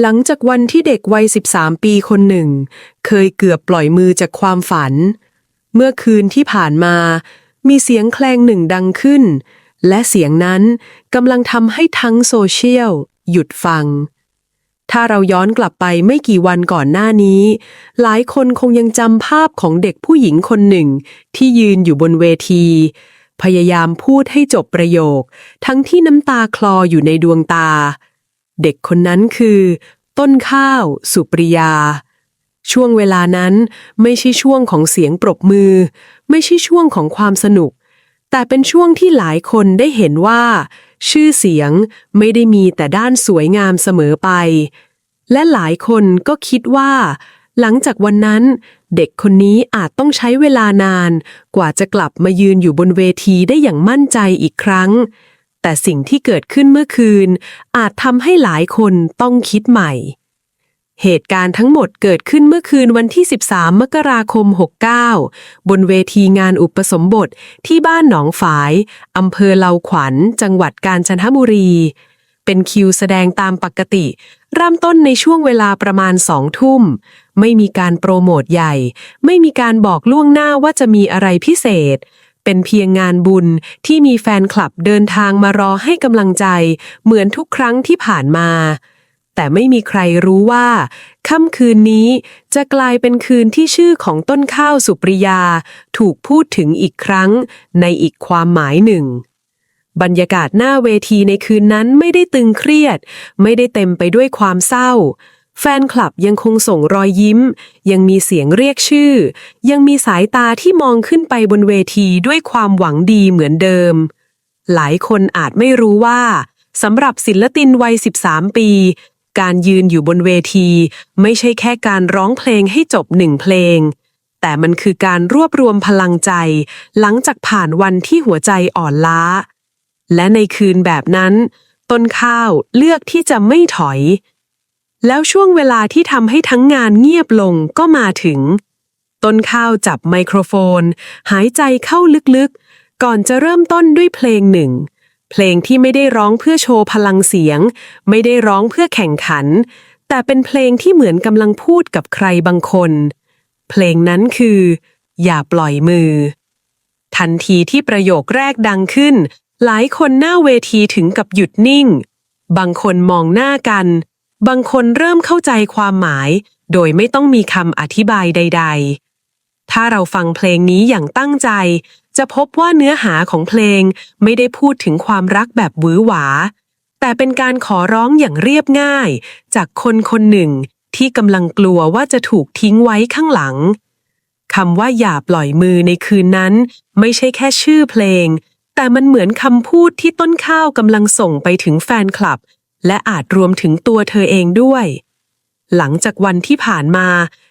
หลังจากวันที่เด็กวัย 13 ปีคนหนึ่ง เคยเกือบปล่อยมือจากความฝัน เมื่อคืนที่ผ่านมา มีเสียงแคลงหนึ่งดังขึ้น และเสียงนั้นกำลังทำให้ทั้งโซเชียล หยุดฟัง ถ้าเราย้อนกลับไปไม่กี่วันก่อนหน้านี้ หลายคนคงยังจำภาพของเด็กผู้หญิงคนหนึ่ง ที่ยืนอยู่บนเวที พยายามพูดให้จบประโยค ทั้งที่น้ำตาคลออยู่ในดวงตา เด็กคนนั้นคือ ต้นข้าว สุปริยา ช่วงเวลานั้นไม่ใช่ช่วงของเสียงปรบมือ ไม่ใช่ช่วงของความสนุก แต่เป็นช่วงที่หลายคนได้เห็นว่า ชื่อเสียงไม่ได้มีแต่ด้านสวยงามเสมอไป และหลายคนก็คิดว่า หลังจากวันนั้น เด็กคนนี้อาจต้องใช้เวลานาน กว่าจะกลับมายืนอยู่บนเวทีได้อย่างมั่นใจอีกครั้ง แต่สิ่งที่เกิดขึ้นเมื่อคืน อาจทำให้หลายคนต้องคิดใหม่ เหตุการณ์ทั้งหมดเกิดขึ้นเมื่อคืนวันที่ 13 มกราคม 69 บนเวทีงานอุปสมบทที่บ้านหนองฝายอำเภอเลาขวัญ จังหวัดกาญจนบุรี เป็นคิวแสดงตามปกติ เริ่มต้นในช่วงเวลาประมาณสองทุ่ม ไม่มีการโปรโมทใหญ่ ไม่มีการบอกล่วงหน้าว่าจะมีอะไรพิเศษ เป็นเพียงงานบุญที่มีแฟนคลับเดินทางมารอให้กำลังใจ เหมือนทุกครั้งที่ผ่านมา แต่ไม่มีใครรู้ว่าค่ำคืนนี้จะกลายเป็นคืนที่ชื่อของต้นข้าวสุปริยา ถูกพูดถึงอีกครั้งในอีกความหมายหนึ่งบรรยากาศหน้าเวทีในคืนนั้นไม่ได้ตึงเครียด ไม่ได้เต็มไปด้วยความเศร้า แฟนคลับยังคงส่งรอยยิ้ม ยังมีเสียงเรียกชื่อ ยังมีสายตาที่มองขึ้นไปบนเวทีด้วยความหวังดีเหมือนเดิม หลายคนอาจไม่รู้ว่าสำหรับศิลปินวัย 13 ปี การยืนอยู่บนเวที ไม่ใช่แค่การร้องเพลงให้จบหนึ่งเพลง แต่มันคือการรวบรวมพลังใจ หลังจากผ่านวันที่หัวใจอ่อนล้า และในคืนแบบนั้น ต้นข้าวเลือกที่จะไม่ถอย แล้วช่วงเวลาที่ทำให้ทั้งงานเงียบลงก็มาถึง ต้นข้าวจับไมโครโฟน หายใจเข้าลึกๆ ก่อนจะเริ่มต้นด้วยเพลงหนึ่ง เพลงที่ไม่ได้ร้องเพื่อโชว์พลังเสียง ไม่ได้ร้องเพื่อแข่งขัน แต่เป็นเพลงที่เหมือนกำลังพูดกับใครบางคน เพลงนั้นคือ อย่าปล่อยมือ ทันทีที่ประโยคแรกดังขึ้น หลายคนหน้าเวทีถึงกับหยุดนิ่ง บางคนมองหน้ากัน บางคนเริ่มเข้าใจความหมาย โดยไม่ต้องมีคำอธิบายใด ๆ ถ้าเราฟังเพลงนี้อย่างตั้งใจ จะพบว่าเนื้อหาของเพลงไม่ได้พูดถึงความรักแบบหวือหวา แต่เป็นการขอร้องอย่างเรียบง่าย จากคนคนหนึ่งที่กำลังกลัวว่าจะถูกทิ้งไว้ข้างหลังคำว่าอย่าปล่อยมือในคืนนั้น ไม่ใช่แค่ชื่อเพลง แต่มันเหมือนคำพูดที่ต้นข้าวกำลังส่งไปถึงแฟนคลับ และอาจรวมถึงตัวเธอเองด้วย หลังจากวันที่ผ่านมา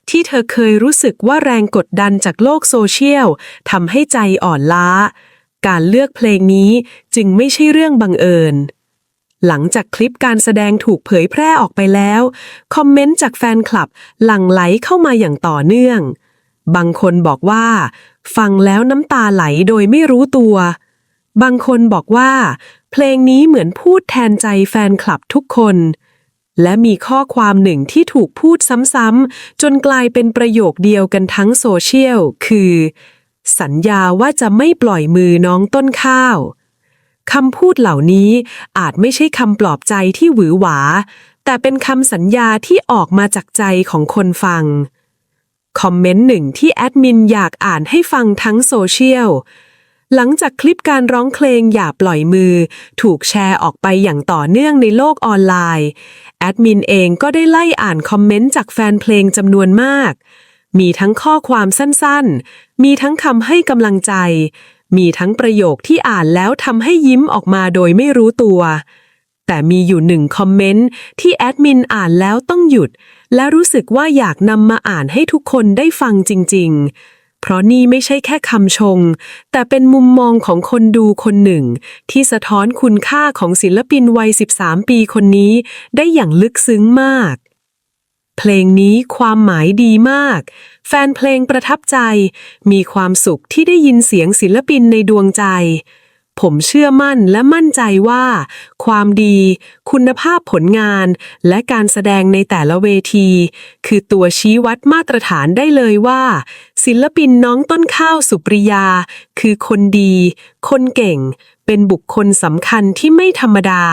ที่เธอเคยรู้สึกว่าแรงกดดันจากโลกโซเชียลทำให้ใจอ่อนล้า การเลือกเพลงนี้จึงไม่ใช่เรื่องบังเอิญ หลังจากคลิปการแสดงถูกเผยแพร่ออกไปแล้ว คอมเมนต์จากแฟนคลับหลั่งไหลเข้ามาอย่างต่อเนื่อง บางคนบอกว่า ฟังแล้วน้ำตาไหลโดยไม่รู้ตัว บางคนบอกว่า เพลงนี้เหมือนพูดแทนใจแฟนคลับทุกคน และมีข้อความหนึ่งที่ถูกพูดซ้ำๆ จนกลายเป็นประโยคเดียวกันทั้งโซเชียล คือ สัญญาว่าจะไม่ปล่อยมือน้องต้นข้าวคำพูดเหล่านี้อาจไม่ใช่คำปลอบใจที่หวือหวา แต่เป็นคำสัญญาที่ออกมาจากใจของคนฟัง คอมเมนต์หนึ่งที่แอดมินอยากอ่านให้ฟังทั้งโซเชียล หลังจากคลิปการร้องเพลงอย่าปล่อยมือ ถูกแชร์ออกไปอย่างต่อเนื่องในโลกออนไลน์ แอดมินเองก็ได้ไล่อ่านคอมเมนต์จากแฟนเพลงจำนวนมาก มีทั้งข้อความสั้นๆ มีทั้งคำให้กำลังใจ มีทั้งประโยคที่อ่านแล้วทำให้ยิ้มออกมาโดยไม่รู้ตัว แต่มีอยู่หนึ่งคอมเมนต์ที่แอดมินอ่านแล้วต้องหยุด และรู้สึกว่าอยากนำมาอ่านให้ทุกคนได้ฟังจริง ๆ เพราะนี่ไม่ใช่แค่คำชงแต่เป็นมุมมองของคนดูคนหนึ่ง ที่สะท้อนคุณค่าของศิลปินวัย 13 ปีคนนี้ได้อย่างลึกซึ้งมาก เพลงนี้ความหมายดีมาก แฟนเพลงประทับใจ มีความสุขที่ได้ยินเสียงศิลปินในดวงใจ ผมเชื่อมั่นและมั่นใจว่า ความดี คุณภาพผลงาน และการแสดงในแต่ละเวที คือตัวชี้วัดมาตรฐานได้เลยว่า ศิลปินน้องต้นข้าวสุปริยา คือคนดี คนเก่ง เป็นบุคคลสำคัญที่ไม่ธรรมดา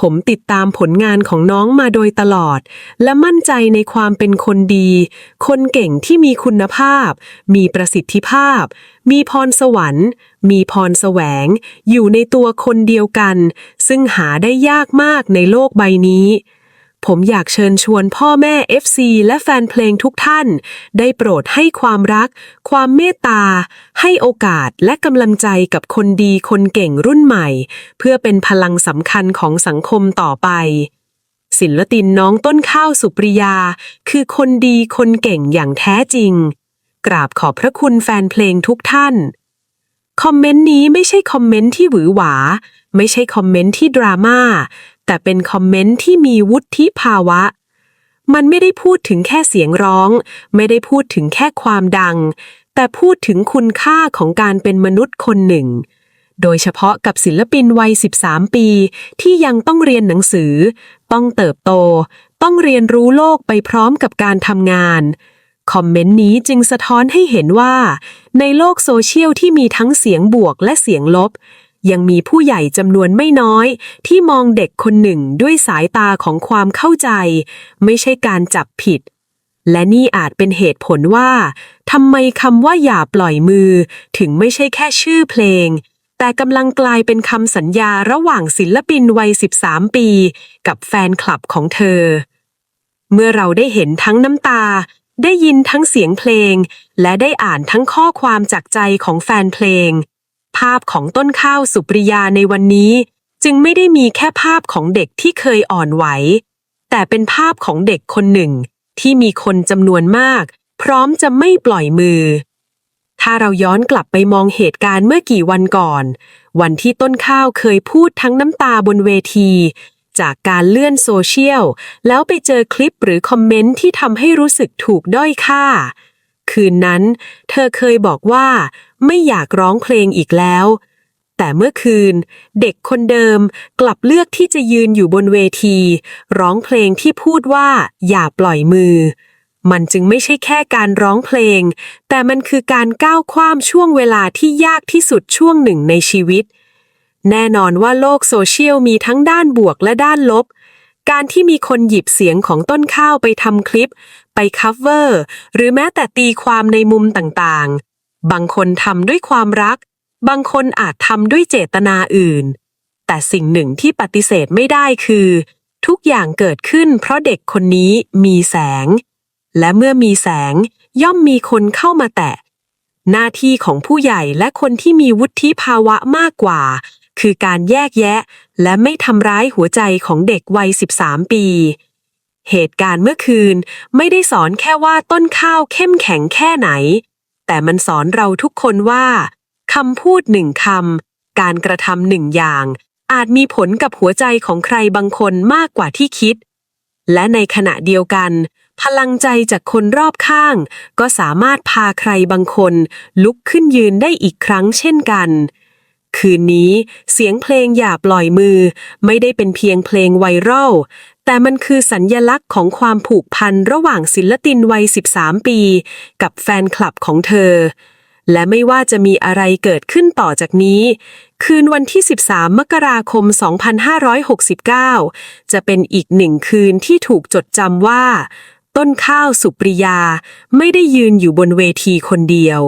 ผมติดตามผลงานของน้องมาโดยตลอด และมั่นใจในความเป็นคนดี คนเก่งที่มีคุณภาพ มีประสิทธิภาพ มีพรสวรรค์ มีพรแสวง อยู่ในตัวคนเดียวกัน ซึ่งหาได้ยากมากในโลกใบนี้ ผมอยากเชิญชวนพ่อแม่ FC และแฟนเพลงทุกท่าน ได้โปรดให้ความรัก ความเมตตา ให้โอกาสและกำลังใจกับคนดีคนเก่งรุ่นใหม่ เพื่อเป็นพลังสำคัญของสังคมต่อไป ศิลปินน้องต้นข้าวสุปริยา คือคนดีคนเก่งอย่างแท้จริง กราบขอบพระคุณแฟนเพลงทุกท่าน คอมเมนต์นี้ไม่ใช่คอมเมนต์ที่หวือหวา ไม่ใช่คอมเมนต์ที่ดราม่า แต่เป็นคอมเมนต์ที่มีวุฒิภาวะ มันไม่ได้พูดถึงแค่เสียงร้อง ไม่ได้พูดถึงแค่ความดัง แต่พูดถึงคุณค่าของการเป็นมนุษย์คนหนึ่ง โดยเฉพาะกับศิลปินวัย 13 ปี ที่ยังต้องเรียนหนังสือ ต้องเติบโต ต้องเรียนรู้โลกไปพร้อมกับการทำงานคอมเมนต์นี้จึงสะท้อนให้เห็นว่า ในโลกโซเชียลที่มีทั้งเสียงบวกและเสียงลบ ยังมีผู้ใหญ่จำนวนไม่น้อย ที่มองเด็กคนหนึ่งด้วยสายตาของความเข้าใจ ไม่ใช่การจับผิด และนี่อาจเป็นเหตุผลว่าทำไมคำว่าอย่าปล่อยมือ ถึงไม่ใช่แค่ชื่อเพลง แต่กำลังกลายเป็นคำสัญญาระหว่างศิลปินวัย 13 ปี กับแฟนคลับของเธอ เมื่อเราได้เห็นทั้งน้ำตาได้ยินทั้งเสียงเพลง และได้อ่านทั้งข้อความจากใจของแฟนเพลง ภาพของต้นข้าวสุปริยาในวันนี้ จึงไม่ได้มีแค่ภาพของเด็กที่เคยอ่อนไหว แต่เป็นภาพของเด็กคนหนึ่ง ที่มีคนจำนวนมาก พร้อมจะไม่ปล่อยมือ ถ้าเราย้อนกลับไปมองเหตุการณ์เมื่อกี่วันก่อน วันที่ต้นข้าวเคยพูดทั้งน้ำตาบนเวที จากการเลื่อนโซเชียล แล้วไปเจอคลิปหรือคอมเมนต์ที่ทำให้รู้สึกถูกด้อยค่า คืนนั้น เธอเคยบอกว่าไม่อยากร้องเพลงอีกแล้ว แต่เมื่อคืน เด็กคนเดิมกลับเลือกที่จะยืนอยู่บนเวที ร้องเพลงที่พูดว่าอย่าปล่อยมือ มันจึงไม่ใช่แค่การร้องเพลง แต่มันคือการก้าวข้ามช่วงเวลาที่ยากที่สุดช่วงหนึ่งในชีวิต แน่นอนว่าโลกโซเชียลมีทั้งด้านบวกและด้านลบการที่มีคนหยิบเสียงของต้นข้าวไปทำคลิป ไปคัฟเวอร์หรือแม้แต่ตีความในมุมต่างๆ บางคนทำด้วยความรัก บางคนอาจทำด้วยเจตนาอื่น แต่สิ่งหนึ่งที่ปฏิเสธไม่ได้คือ ทุกอย่างเกิดขึ้นเพราะเด็กคนนี้มีแสง และเมื่อมีแสงย่อมมีคนเข้ามาแตะ หน้าที่ของผู้ใหญ่และคนที่มีวุฒิภาวะมากกว่า คือการแยกแยะ และไม่ทำร้ายหัวใจของเด็กวัย 13 ปี เหตุการณ์เมื่อคืนไม่ได้สอนแค่ว่าต้นข้าวเข้มแข็งแค่ไหน แต่มันสอนเราทุกคนว่าคำพูดหนึ่งคำการกระทำหนึ่งอย่าง อาจมีผลกับหัวใจของใครบางคนมากกว่าที่คิด และในขณะเดียวกัน พลังใจจากคนรอบข้าง ก็สามารถพาใครบางคน ลุกขึ้นยืนได้อีกครั้งเช่นกันคืนนี้เสียงเพลงอย่าปล่อยมือ ไม่ได้เป็นเพียงเพลงไวรัล แต่มันคือสัญญลักษณ์ของความผูกพันระหว่างศิลปินวัย 13 ปี กับแฟนคลับของเธอ และไม่ว่าจะมีอะไรเกิดขึ้นต่อจากนี้ คืนวันที่ 13 มกราคม 2569 จะเป็นอีกหนึ่งคืนที่ถูกจดจำว่า ต้นข้าวสุปริยาไม่ได้ยืนอยู่บนเวทีคนเดียว